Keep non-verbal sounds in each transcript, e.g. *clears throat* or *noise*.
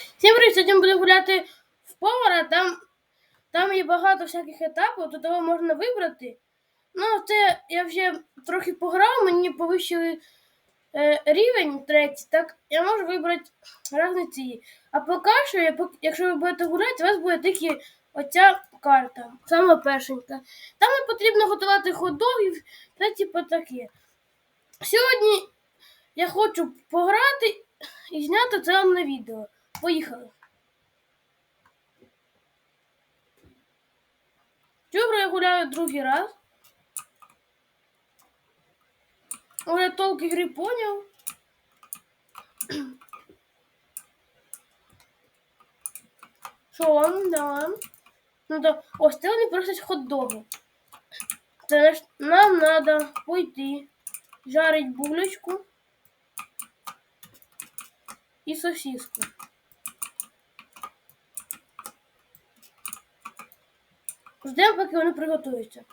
Всім привіт! Сьогодні будемо гуляти в повара. Там, там є багато всяких етапів, то того можна вибрати. Ну, це я вже трохи пограв, мені повищили е, рівень третій, так я можу вибрати різні. А поки що, якщо ви будете гуляти, у вас буде тільки оця карта, сама першенька. Там не потрібно готувати хот-догів та типу таке. Сьогодні я хочу пограти і зняти це на відео. Поїхали. Цю я гуляю другий раз. Уже толк ігри поняв. Що вам, да. Ну да. Ось це вони просять хот-доги. Це нам треба пойти, жарить булочку і сосиску. Ждемо, поки вони приготуються.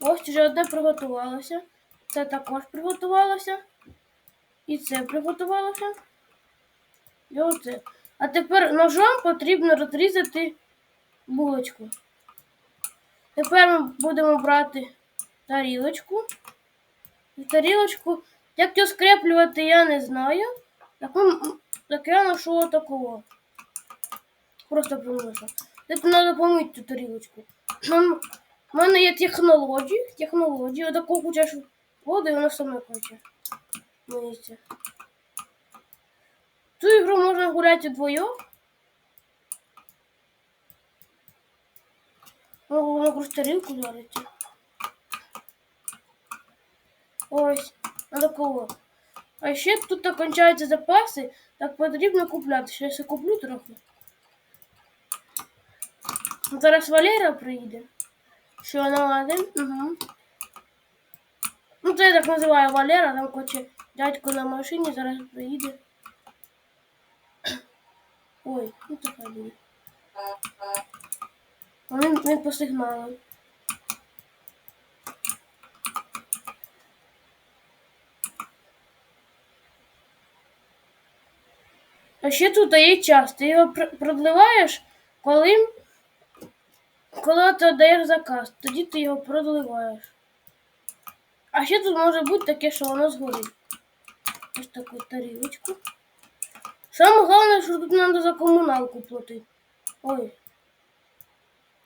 Ось вже одне приготувалося. Це також приготувалося. І це приготувалося. І оце. А тепер ножом потрібно розрізати булочку. Тепер ми будемо брати тарілочку. І тарілочку. Як цього скреплювати, я не знаю. Так, так я ношу такого. Просто приношу. Це треба помити цю тарілочку. У мене є технології. Технології. Отаку хочеш воду і воно саме хоче. Миється. Цю ігру можна гуляти вдвоєм. Можу на якусь тарілку жарити. Ось, на такого. А ще тут кончаються запаси, так потрібно купляти. Щас я куплю трохи. Ну, Зараз Валера приїде. Що на один? Угу. Ну, це я так називаю Валера, там хоче дядько на машині, зараз приїде. Ой, ну така буде. Він, він по сигналу. А ще тут є час. Ти його пр- продливаєш, коли, коли ти даєш заказ, тоді ти його продливаєш. А ще тут може бути таке, що воно згорить. Ось таку тарілочку. Саме головне, що тут треба за комуналку платити. Ой.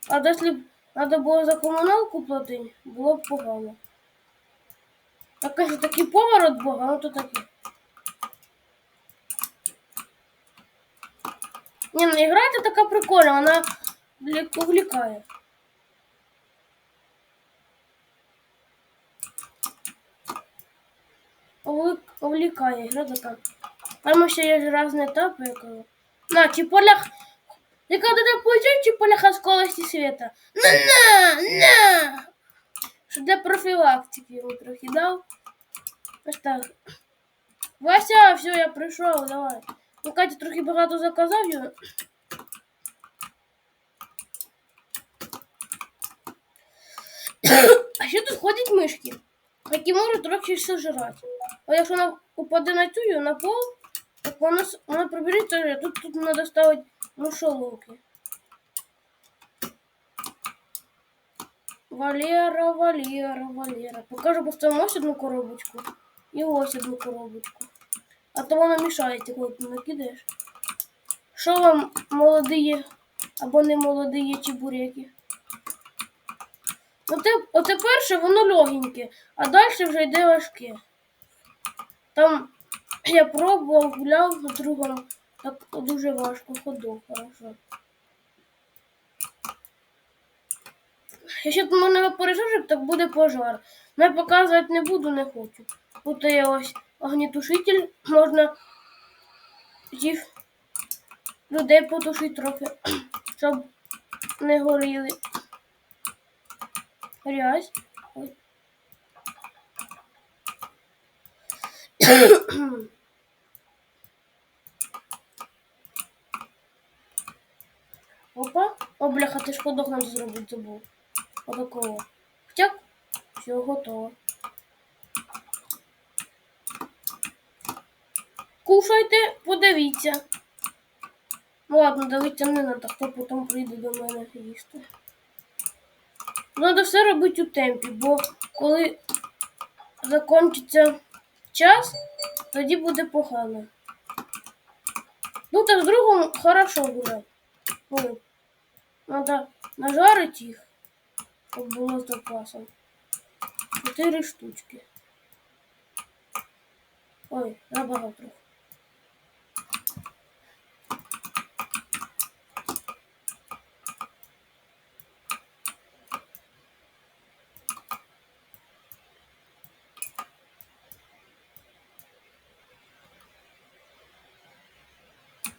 А якщо б треба було за комуналку платити, було б погано. А каже, такий поворот Бога, ну то таке. Ні, ну ігра така прикольна, вона влі- увлікає. Увлік- Увлікає ігра. Там ще є ж різні етапи, я. На, чи полях... Ты когда-то получаешь чи поляха скорости света? На, на, на! Що для профілактики йому трохи дав. Ось так. Вася, все, я прийшов, давай. Ну, Катя трохи багато заказав його. А ще тут ходять мишки, які можуть трохи все жрати. А якщо вона упаде на цю, на пол, так вона, вона прибереться, тут, тут треба ставити мишоловки. Валера, Валера, Валера. Покажу просто ось одну коробочку і ось одну коробочку. А то воно мішається, коли ти накидаєш. Що вам молоді або не молоді чебуреки? Оте, перше воно легеньке, а далі вже йде важке. Там я пробував, гуляв на другому, так дуже важко ходив, хорошо. Якщо тут мене пережежик, так буде пожар. Но я показувати не буду, не хочу. Тут є ось огнетушитель, можна їх людей потушити трохи, *clears throat* щоб не горіли. Грязь. Опа. О, бляха, ти ж ходок надо зробити забув. Отакого. Хоча все готово. Кушайте, подивіться. Ну ладно, дивитися не треба, хто потім прийде до мене їсти. Треба все робити у темпі, бо коли закінчиться час, тоді буде погано. Ну так з другом хорошо гуляти. Ой, Надо нажарити їх, щоб було з запасом. Чотири штучки. Ой, забагато трохи.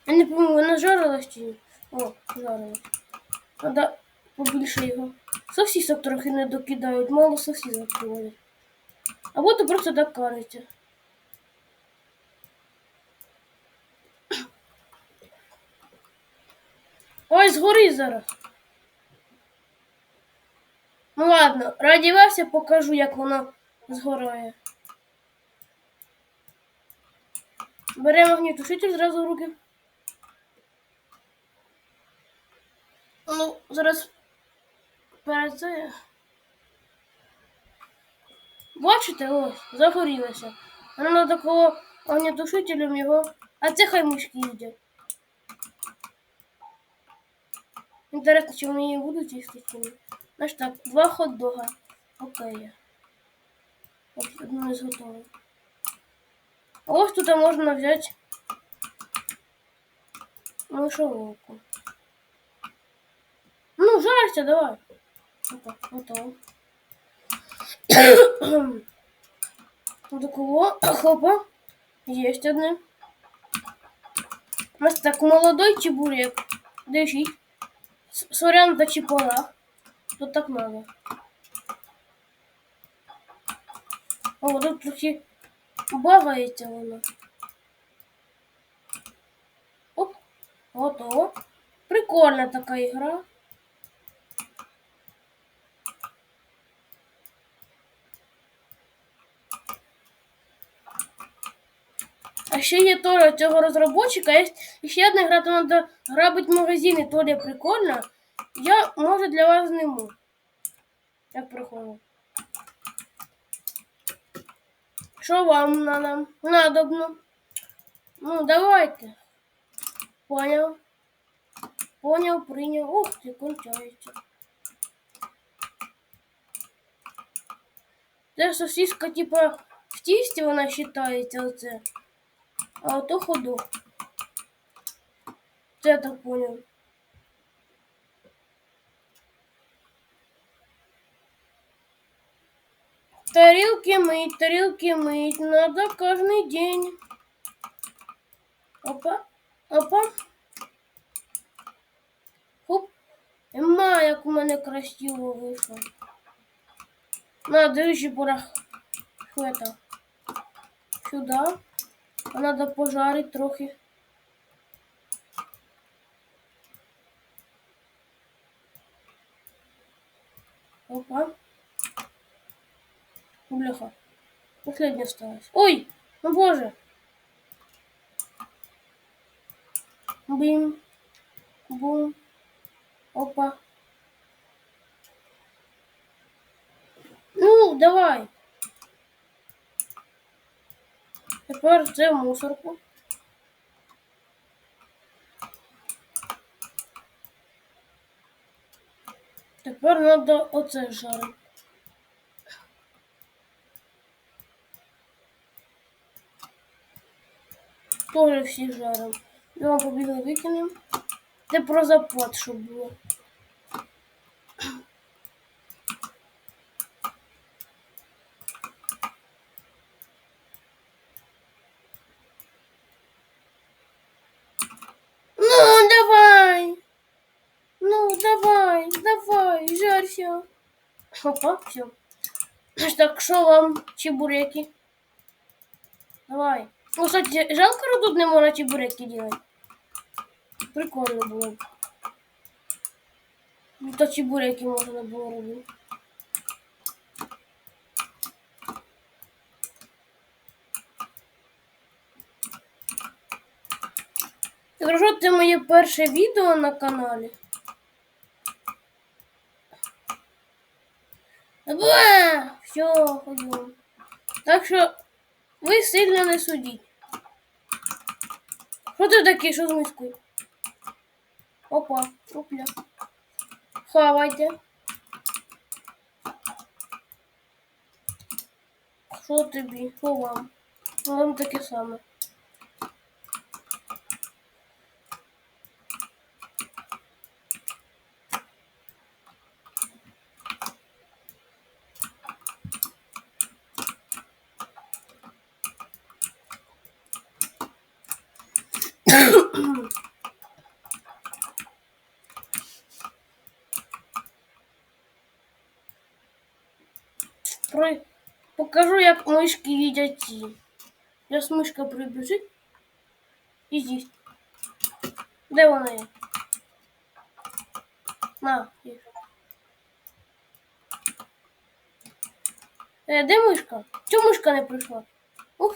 Я пам'ятаю, чи ні? О, жарилась. Надо побільше його. Сосісок трохи не докидають, мало сосісок приводять. Або то просто так кажеться. Ой, згори зараз. Ну ладно, раді вас я покажу, як воно згорає. Беремо огнітушитель зразу в руки. Ну, зараз перед. Бачите, ось, загорілося. Воно такого огнетушителем його. А це хай мишки їдять. Інтересно, чи вони її будуть їсти чи. Значить так, два хот-дога. Окей. Ось одну не зготовив. А ось тут можна взяти мишоловку. Ну, давай. Опа, готово. *coughs* Такого, *coughs* хопа. Есть одне. У нас так молодой чебурек. Дышить. Сорян до чепора. Тут так надо. О, тут трохи багається воно. Оп, готово. Прикольна така ігра. А ще є то цього розробника, є ще одна гра, то треба грабити магазини, то ли прикольно. Я, може, для вас зніму. Як прикольно. Що вам надо? Надобно. Ну, давайте. Понял. Понял, прийняв. Ух ти, кончається. Це сосиска, типа, в тісті вона вважається оце. А ото ходок. Це я так понял. Тарелки мыть, тарелки мыть надо каждый день. Опа, опа. Хоп. Ема, як у мене красиво вийшло. На, дивіться, порах. Що это? Сюда. Надо пожарить трохи. Опа. Бляха. Последняя осталась. Ой! Ну боже! Бим. Бум. Опа. Ну, давай. Тепер це мусорку. Тепер треба оце жарити. Тоже всі жаримо. Його побігли викинемо. Це про запад, щоб було. Ну, давай. Ну, давай, давай, жарься. Опа, все. Так, що вам чебуреки? Давай. Ну, кстати, жалко, тут не можна чебуреки делать. Прикольно було. б. Ну, чебуреки можна було робити. Якщо це моє перше відео на каналі. Все, ходімо. Так що ви сильно не судіть. Що ти таке, що з мискою? Опа, опля. Хавайте. Що тобі? Що вам? Вам таке саме. При... Покажу, як мишки їдять. Зараз мишка прибіжить і з'їсть. Де вона є? На, їж. Е, де мишка? Чому мишка не прийшла? Ух.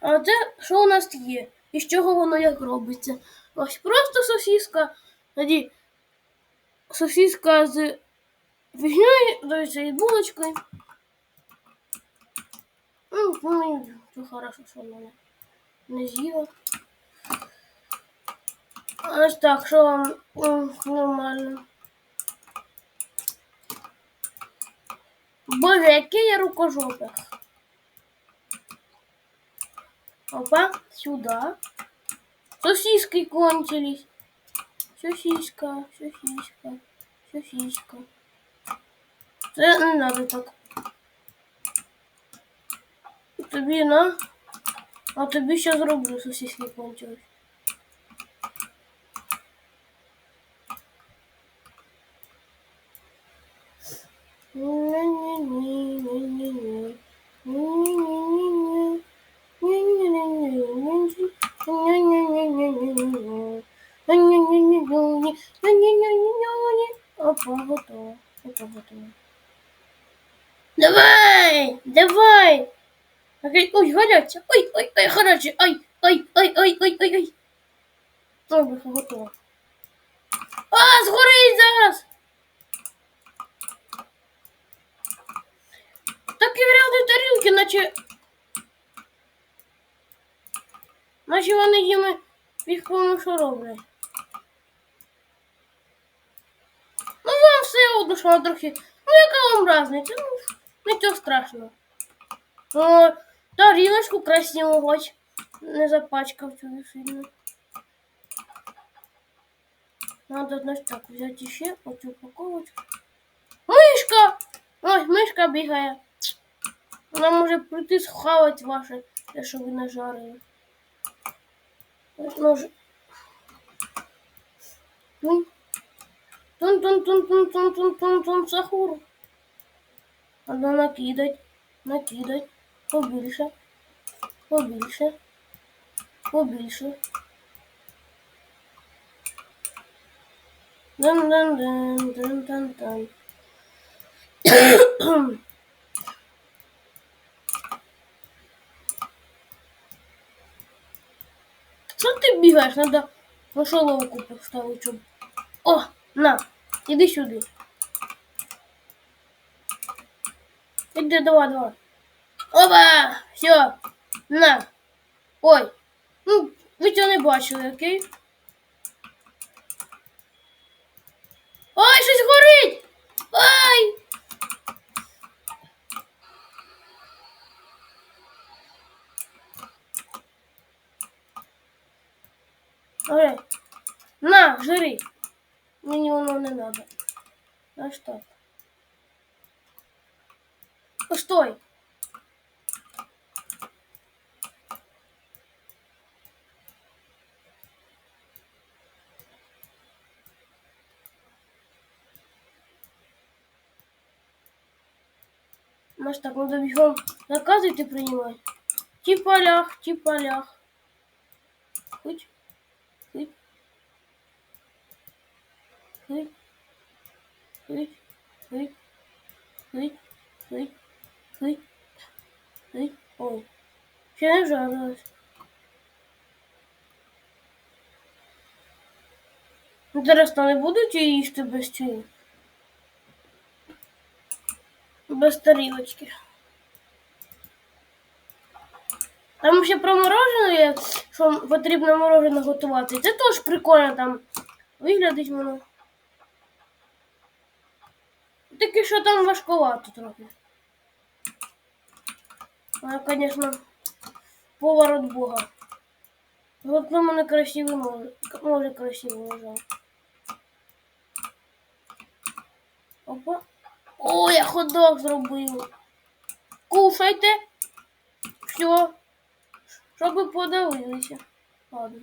А це що у нас є? І з чого воно як робиться? Ось просто сосиска. Тоді сосиска з фігньою, до цієї булочкою. Ну, ну, все хорошо, що вона не з'їла. Ось так, що вам м, нормально. Боже, який я рукожопик. Опа, сюда. Сосиски кончились. Сосиска, сосиска, сосиска. Це не надо так. Тобі на. А тобі ще зроблю сосиски кончились. Опа, Давай! Давай! Ой, гаряче! Ой, ой, ой, гаряче! Ой, ой, ой, ой, ой, ой, ой. Добре, готово. А, згорить зараз! Такі вряди тарілки, наче. Наче вони їми їх кому що роблять. Ну вам все одно, що трохи. Ну яка вам різниця? Ну, нічого страшного. О, тарілочку красиво хоч. Не запачкав цю сильно. Надо значить так взяти ще оцю упаковочку. Мишка! Ой, мишка бігає. Вона може прийти схавати ваше, те, що ви нажарили. Ось може. Треба накидать, накидати, побільше, побільше, побільше. дан дан дан дан дан дан Що ти бігаєш? Треба мишоловку поставити. О, на, іди сюди. Іди, давай, давай. Опа! Все, на. Ой. Ну, ви цього не бачили, окей? Ой, щось горить! Ой! Ой, на, жри. Мені воно не надо. Аж так. Постой. Маш так, надо бегом заказы ты принимай. Типа лях, типа лях. Хоть, хоть, хоть, хоть, хоть, хоть, хоть, хоть, хоть, Ой, ще жарилась. Інтересно, не будуть їсти без цієї? Без тарілочки. Там ще про морожене є, що потрібно морожене готувати. Це теж прикольно там. Виглядить воно. Тільки що там важкувато трохи. Але, звісно, повар от Бога. Вот на мене красивий може. Може красиво лежав. Опа. О, я ходок зробив. Кушайте. Все. Щоб ви подивилися. Ладно.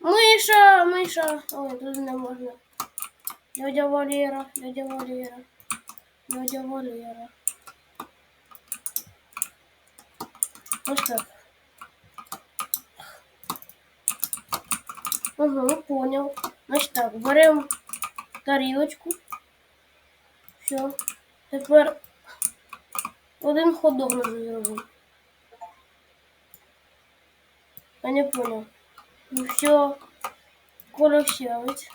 Миша, Миша. Ой, тут не можна. Дядя Валера, дядя Валера. Дядя Валера. Ось так. Угу, понял. Значить так, беремо тарілочку. Все. Тепер один ходок надо зробити. Я не понял. Ну все. Колосявець.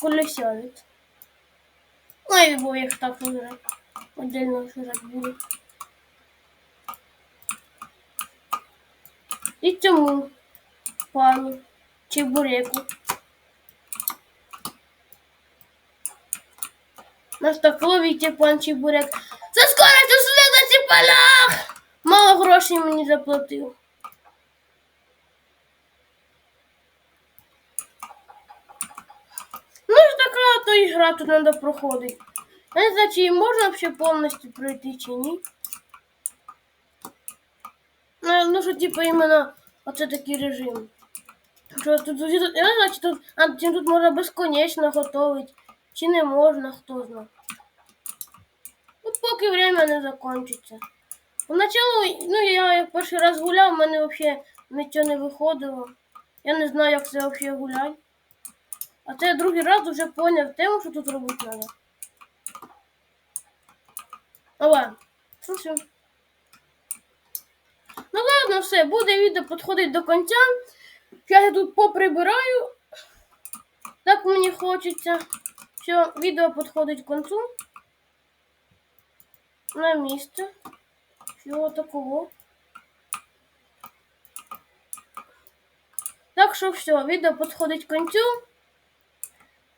Колосявець. Бо я ж так уже отдельно жрать буду. І цьому пану чебуреку. Наш так ловите пан чебурек. За скорость у следующих полях! Мало грошей мені заплатив. Ну ж така то ігра тут треба проходити. Я не знаю, чи її можна взагалі повністю пройти чи ні. Ну, ну що, типу, іменно оце такий режим. Що тут, я не знаю, чи тут, а, чи тут можна безконечно готувати, чи не можна, хто знає. От поки время не закінчиться. Поначалу, ну я як перший раз гуляв, у мене взагалі нічого не виходило. Я не знаю, як це взагалі гуляти. А це я другий раз вже поняв тему, що тут робити треба. Але, ну все. Ну ладно, все, буде відео підходить до кінця. Я тут поприбираю. Так мені хочеться. Все, відео підходить к кінцю. На місце. Всього такого. Так що все, відео підходить к кінцю.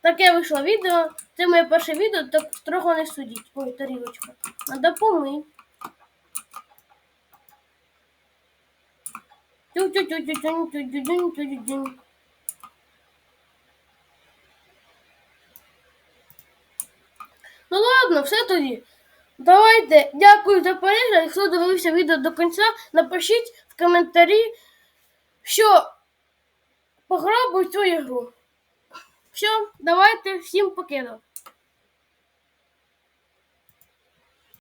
Таке вийшло відео. Це моє перше відео, так строго не судіть. Ой, тарілочка. Надо помий. Ну ладно, все тоді. Давайте. Дякую за перегляд. Хто дивився відео до кінця, напишіть в коментарі, що пограбують цю ігру. Все, давайте, всім покидав.